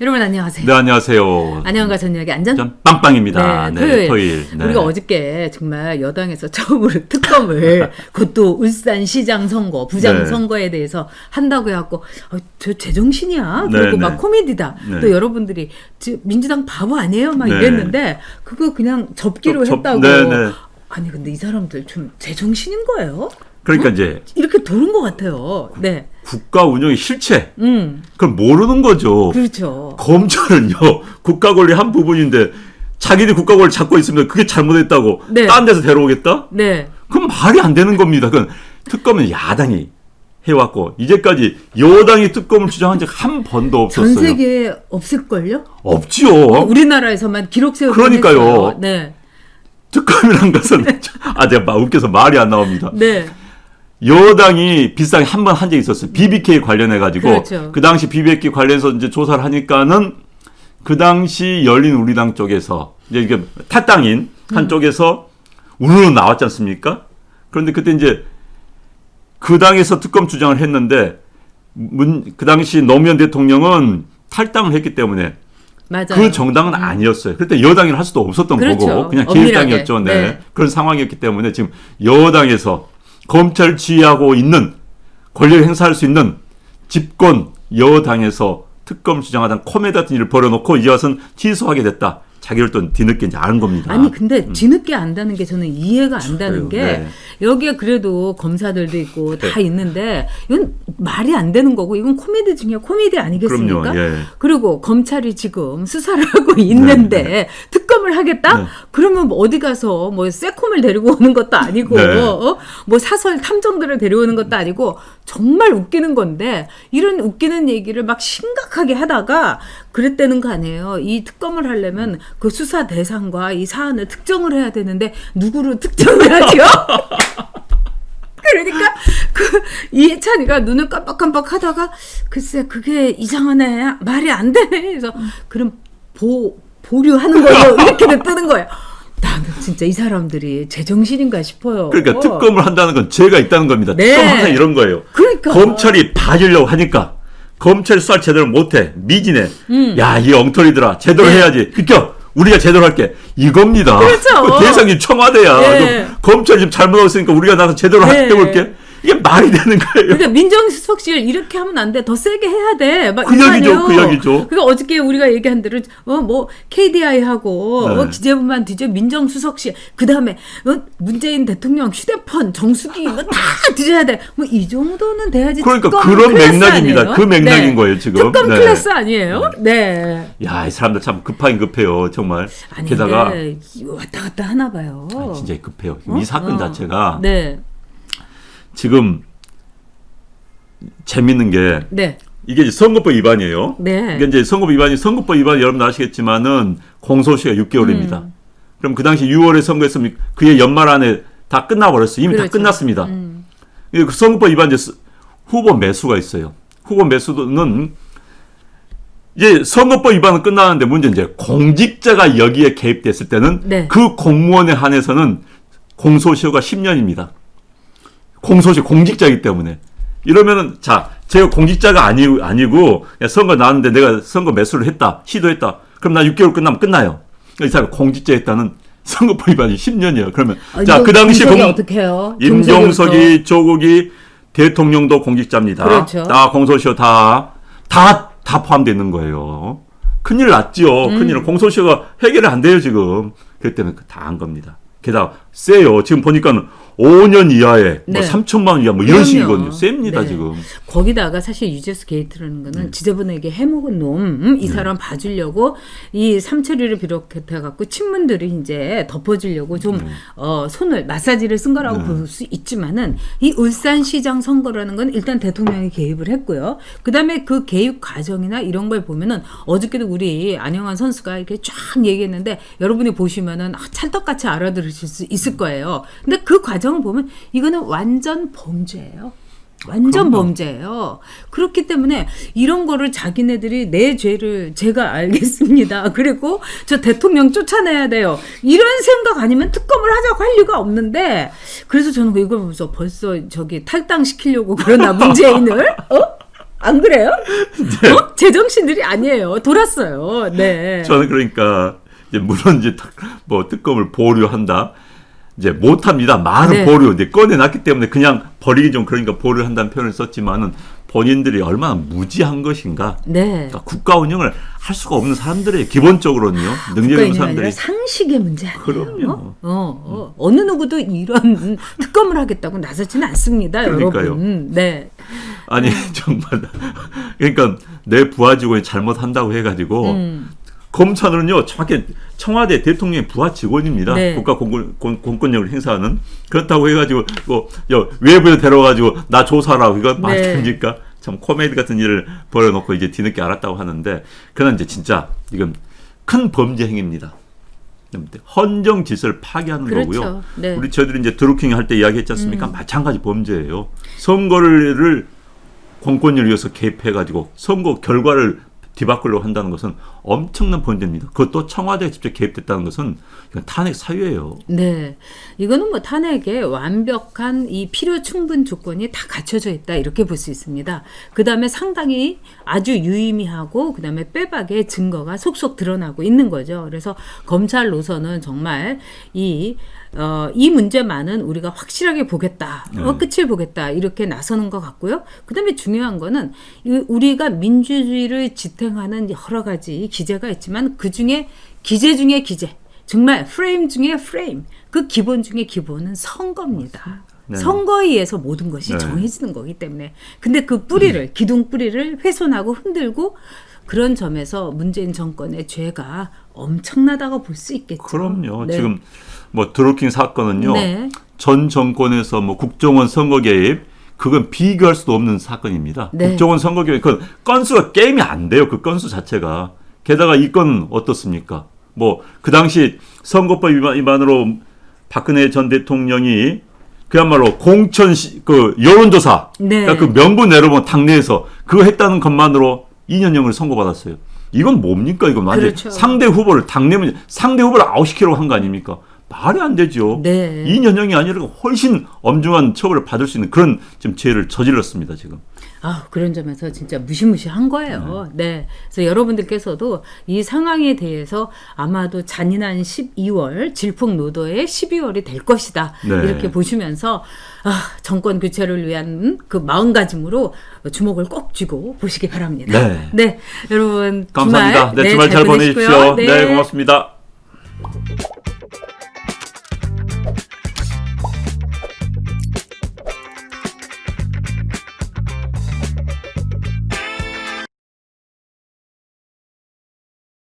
여러분 안녕하세요. 네, 안녕하세요. 안녕과 저녁의 안전. 전 빵빵입니다. 네, 네, 토요일. 토요일. 네. 우리가 어저께 정말 여당에서 처음으로 특검을 그것도 울산 시장 선거, 부장 네. 선거에 대해서 한다고 해갖고 어, 저 제정신이야. 네, 그리고 네. 막 코미디다. 네. 또 여러분들이 지- 민주당 바보 아니에요? 막 네. 이랬는데 그거 그냥 접기로 접- 했다고. 네, 네. 아니 근데 이 사람들 좀 제정신인 거예요? 그러니까 이제 이렇게 도는 것 같아요. 네. 국가 운영의 실체 음. 그걸 모르는 거죠. 그렇죠. 검찰은요 국가 권리 한 부분인데 자기들이 국가 권리 잡고 있으면 그게 잘못했다고 네. 딴 데서 데려오겠다? 네. 그럼 말이 안 되는 겁니다. 그건 특검은 야당이 해왔고 이제까지 여당이 특검을 주장한 적 한 번도 없었어요. 전 세계에 없을걸요? 없지요. 우리나라에서만 기록 세우고 그러니까요. 네. 특검이란 것은 아 제가 막 웃겨서 말이 안 나옵니다. 네. 여당이 비슷하게 한 번 한 적이 있었어요. BBK 관련해 가지고 그렇죠. 그 당시 BBK 관련해서 이제 조사를 하니까는 그 당시 열린 우리당 쪽에서 이제 이게 탈당인 음. 한 쪽에서 우르르 나왔지 않습니까? 그런데 그때 이제 그 당에서 특검 주장을 했는데 문, 그 당시 노무현 대통령은 탈당을 했기 때문에 맞아요. 그 정당은 아니었어요. 그때 여당이라 할 수도 없었던 그렇죠. 거고 그냥. 기획당이었죠. 네. 네. 그런 상황이었기 때문에 지금 여당에서 검찰 지휘하고 있는 권력 행사할 수 있는 집권 여당에서 특검 주장하던 코미디 같은 일을 벌여놓고 이제 와서는 취소하게 됐다. 자기를 또 뒤늦게 이제 아는 겁니다. 아니 근데 뒤늦게 안다는 게 저는 이해가 안 가는 게 네. 여기에 그래도 검사들도 있고 다 네. 있는데 이건 말이 안 되는 거고 이건 코미디 중에 코미디 아니겠습니까? 그럼요. 예. 그리고 검찰이 지금 수사를 하고 있는데 특검을 하겠다? 네. 그러면 뭐 어디 가서 뭐 세콤을 데리고 오는 것도 아니고 네. 어? 뭐 사설 탐정들을 데려오는 것도 아니고 정말 웃기는 건데 이런 웃기는 얘기를 막 심각하게 하다가 그랬다는 거 아니에요. 이 특검을 하려면 그 수사 대상과 이 사안을 특정을 해야 되는데 누구로 특정을 하죠? 그러니까 그 이해찬이가 눈을 깜빡깜빡 하다가 글쎄 그게 이상하네 말이 안 되네 그래서 그럼 보 보류하는 걸로 이렇게 뜨는 거예요. 나는 진짜 이 사람들이 제정신인가 싶어요. 그러니까 특검을 한다는 건 죄가 있다는 겁니다. 네. 특검 항상 이런 거예요. 그러니까. 검찰이 봐주려고 하니까 검찰 수사 제대로 못해 미진해. 음. 야이 엉터리들아 제대로 네. 해야지. 비켜 우리가 제대로 할게 이겁니다. 그렇죠. 그 대상이 청와대야. 네. 좀 검찰이 지금 잘못하고 있으니까 우리가 나서 제대로 네. 해볼게. 이게 말이 되는 거예요. 그러니까 민정수석실 이렇게 하면 안 돼. 더 세게 해야 돼. 막 그 얘기죠. 그 얘기죠. 그러니까 어저께 우리가 얘기한 대로 어 뭐 KDI하고 네. 어, 기재부만 뒤져 민정수석실 그다음에 어, 문재인 대통령 휴대폰 정수기 이거 다 뒤져야 돼. 뭐 이 정도는 돼야지. 그러니까 그런 맥락입니다. 아니에요? 그 맥락인 거예요, 지금. 특검 네. 클래스 아니에요? 네. 야 이 사람들 참 급하긴 급해요 정말. 아니 게다가 왔다 갔다 하나 봐요. 아, 진짜 급해요. 어? 이 사건 어. 자체가 네. 지금 재밌는 게 네. 이게 이제 선거법 위반이에요. 네. 이게 이제 선거법 위반이 선거법 위반 여러분 아시겠지만은 공소시효가 6개월입니다. 음. 그럼 그 당시 6월에 선거했으면 그해 연말 안에 다 끝나버렸어요. 이미 다 그렇죠. 끝났습니다. 음. 그 선거법 위반 이제 스- 후보 매수가 있어요. 후보 매수는 이제 선거법 위반은 끝나는데 문제는 이제 공직자가 여기에 개입됐을 때는 네. 그 공무원에 한해서는 공소시효가 10년입니다. 공소시효 공직자이기 때문에 이러면은 자 제가 공직자가 아니 아니고 선거 나왔는데 내가 선거 매수를 했다 시도했다 그럼 나 6개월 끝나면 끝나요. 이 사람 공직자였다는 선거법 위반이 10년이에요. 그러면 아, 자 이거 그 당시 공 어떻게 해요? 임종석이 조국이 대통령도 공직자입니다. 그렇죠. 다 공소시효 다 다 다 포함되어 있는 거예요. 큰일 났죠. 음. 큰일 공소시효가 해결이 안 돼요 지금. 그렇기 때문에 다 한 겁니다. 게다가 세요. 지금 보니까는 5년 이하에 뭐 네. 3천만 원 이하 뭐 그럼요. 이런 식이거든요. 셉니다 네. 지금. 거기다가 사실 유재수 게이트라는 거는 네. 지저분하게 해먹은 놈, 음, 이 사람 봐주려고 이 삼처리를 비롯해 갖고 친문들이 이제 덮어주려고 좀, 네. 어, 손을, 마사지를 쓴 거라고 볼 수 있지만은 이 울산시장 선거라는 건 일단 대통령이 개입을 했고요. 그 다음에 그 개입 과정이나 이런 걸 보면은 어저께도 우리 안영환 선수가 이렇게 쫙 얘기했는데 여러분이 보시면은 아, 찰떡같이 알아들으실 수 있을 거예요. 근데 그 과정 을 보면 이거는 완전 범죄예요. 완전 그럼요. 범죄예요. 그렇기 때문에 이런 거를 자기네들이 내 죄를 제가 알겠습니다. 그리고 저 대통령 쫓아내야 돼요. 이런 생각 아니면 특검을 하자고 할 이유가 없는데 그래서 저는 이걸 보면서 벌써 저기 탈당시키려고 그러나 문재인을 어? 안 그래요? 어? 제정신들이 아니에요. 돌았어요. 네. 저는 그러니까 이제 물론 이제 탁- 뭐 특검을 보류한다. 이제 못합니다. 많은 네. 보류 이제 꺼내놨기 때문에 그냥 버리기 좀 그러니까 보류한다는 표현을 썼지만은 본인들이 얼마나 무지한 것인가. 네. 그러니까 국가 운영을 할 수가 없는 사람들의 기본적으로는요. 능력 있는 사람들이 상식의 문제 아니에요? 그럼요. 어, 어, 어 느 누구도 이런 특검을 하겠다고 나서지는 않습니다, 그러니까요. 여러분. 네. 아니 정말 그러니까 내 부하 직원이 잘못한다고 해가지고 음. 검사는요 정확히 청와대 대통령의 부하 직원입니다. 네. 국가 공권, 공- 공권력을 행사하는 그렇다고 해가지고 뭐 여, 외부에 데려가지고 나 조사하라고 이거 말이 네. 됩니까? 참 코미디 같은 일을 벌여놓고 이제 뒤늦게 알았다고 하는데 그는 이제 진짜 이건 큰 범죄 행위입니다. 헌정 질서를 파괴하는 그렇죠. 거고요. 네. 음. 우리 저희들이 이제 드루킹 할 때 이야기했지 않습니까? 마찬가지 범죄예요. 선거를 공권력을 위해서 개입해가지고 선거 결과를 뒤바꾸려고 한다는 것은 엄청난 범죄입니다. 그것도 청와대가 직접 개입됐다는 것은 탄핵 사유예요. 네. 이거는 뭐 탄핵에 완벽한 이 필요 충분 조건이 다 갖춰져 있다. 이렇게 볼 수 있습니다. 그 다음에 상당히 아주 유의미하고 그 다음에 빼박의 증거가 속속 드러나고 있는 거죠. 그래서 검찰로서는 정말 이, 어, 이 문제만은 우리가 확실하게 보겠다. 어, 네. 끝을 보겠다. 이렇게 나서는 것 같고요. 그 다음에 중요한 거는 이 우리가 민주주의를 지탱하는 여러 가지 기제가 있지만 그 중에 기제 중에 기제. 정말 프레임 중에 프레임. 그 기본 중에 기본은 선거입니다. 네. 선거에 의해서 모든 것이 네. 정해지는 거기 때문에. 근데 그 뿌리를, 기둥 뿌리를 훼손하고 흔들고 그런 점에서 문재인 정권의 죄가 엄청나다고 볼 수 있겠죠. 그럼요. 네. 지금 뭐 드루킹 사건은요. 네. 전 정권에서 뭐 국정원 선거 개입 그건 비교할 수도 없는 사건입니다. 네. 국정원 선거 개입 그 건수가 게임이 안 돼요. 그 건수 자체가. 게다가 이 건은 어떻습니까? 뭐 그 당시 선거법 위반, 위반으로 박근혜 전 대통령이 그야말로 공천 시, 그 여론조사 네. 그러니까 그 명분 내려본 당내에서 그거 했다는 것만으로 2년형을 선고받았어요. 이건 뭡니까? 이건 완전 그렇죠. 상대 후보를 당내면 상대 후보를 아웃시키려고 한 거 아닙니까? 말이 안 되죠. 네. 2년형이 아니라 훨씬 엄중한 처벌을 받을 수 있는 그런 지금 죄를 저질렀습니다, 지금. 아, 그런 점에서 진짜 무시무시한 거예요. 네. 그래서 여러분들께서도 이 상황에 대해서 아마도 잔인한 12월, 질풍노도의 12월이 될 것이다. 네. 이렇게 보시면서 아, 정권 교체를 위한 그 마음가짐으로 주목을 꼭 쥐고 보시기 바랍니다. 네. 여러분 감사합니다. 주말, 네, 주말 잘 보내시고요. 보내십시오. 네, 고맙습니다.